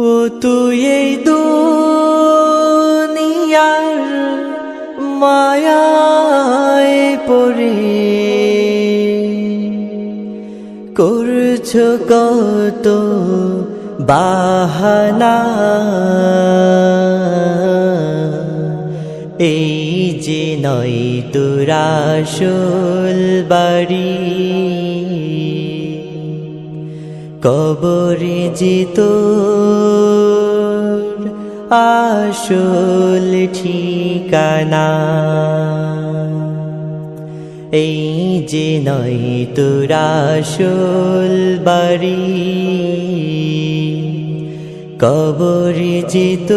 ও তুই এই দুনিয়ার মায়ায় পড়ে। করছ কত বাহানা। এই যে নয় তুরাসুল বাড়ি। কবরে জিত আসল ঠিকানা। এই যে নয় তুরাসুল বাড়ি, কবরে জিত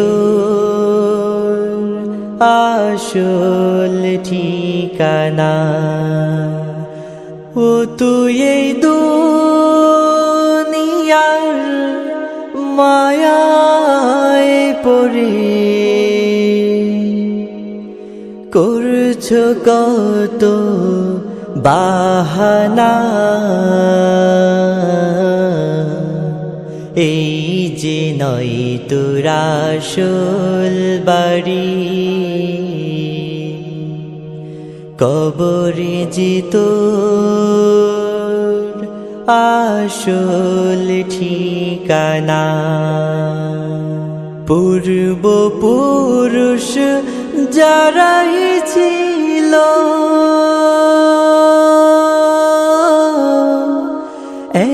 আসল ঠিকানা। ও তুই দুনিয়ার মায়ায় পড়ে। করছ কত বাহানা? এই যে নয় তুরাসুল বাড়ি। কবরে জিত আসল ঠিকানা। পূর্ব পুরুষ যারাই ছিল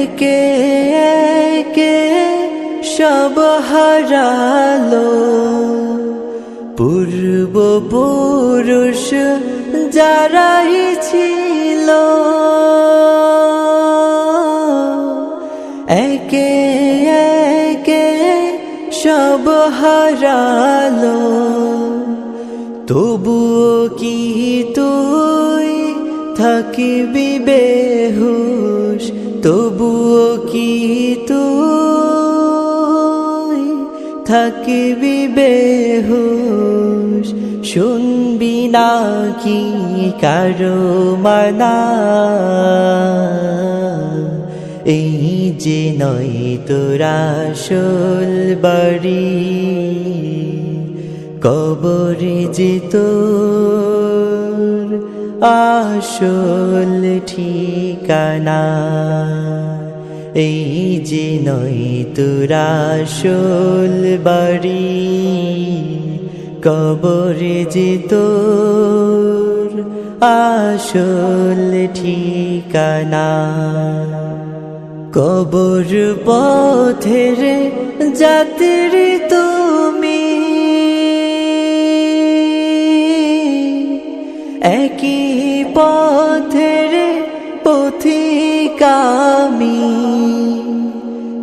একে একে সব হারালো। পূর্ব পুরুষ যারাই ছিল একে একে সব হারালো। তবুও কি তুই থাকিবি বেহুশ? তবুও কি তুই থাকিবি বেহুশ? শুনবি না কি কারও মানা? এই যে নয় তোরা শোল বাড়ি। কবরে যে তোর আসল ঠিকানা। এই যে নয় তোরা শোল বাড়ি। কবরে যে তোর আসল ঠিকানা। কবর পথের যাত্রী তুমি। একই পথের পথিকামি।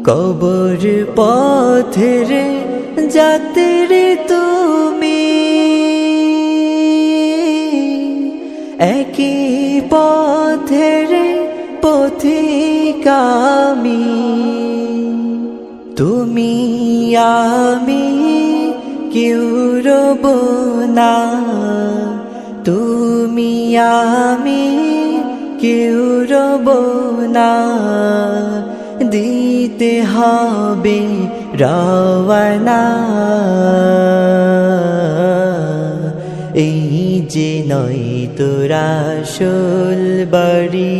কবর পথের যাত্রী তুমি। একই পথের পথিকামি তুমি আমি কেউ রব না, তুমি আমি কেউ রব না। দিতে হবে রওয়ানা, এই যে নয় তোরা শোল বাড়ি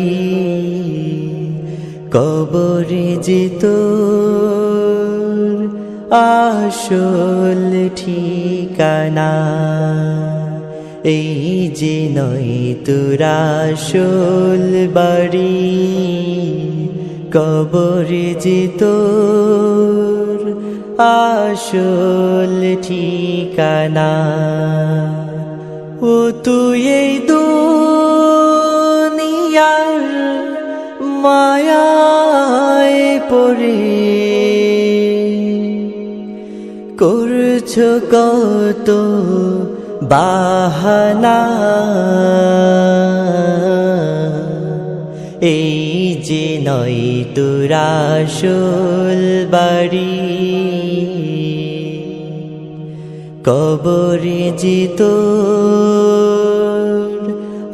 কবরে যে তোর আসল ঠিকানা, এই যে নয় তোরা শোল বাড়ি, কবরে যে তোর আসল ঠিকানা, ও তুই এই মায়ায় পড়ে। করছ কত বাহানা? এই যে নয় তুরাসুল বাড়ি। কবরে জিত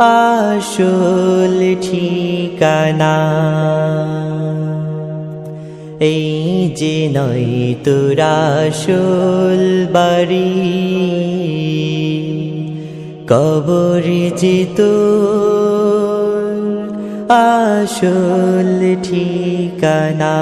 আসল ঠিকানা। এই যে নয় তোরা আসল বাড়ি কবর যে আসল ঠিকানা।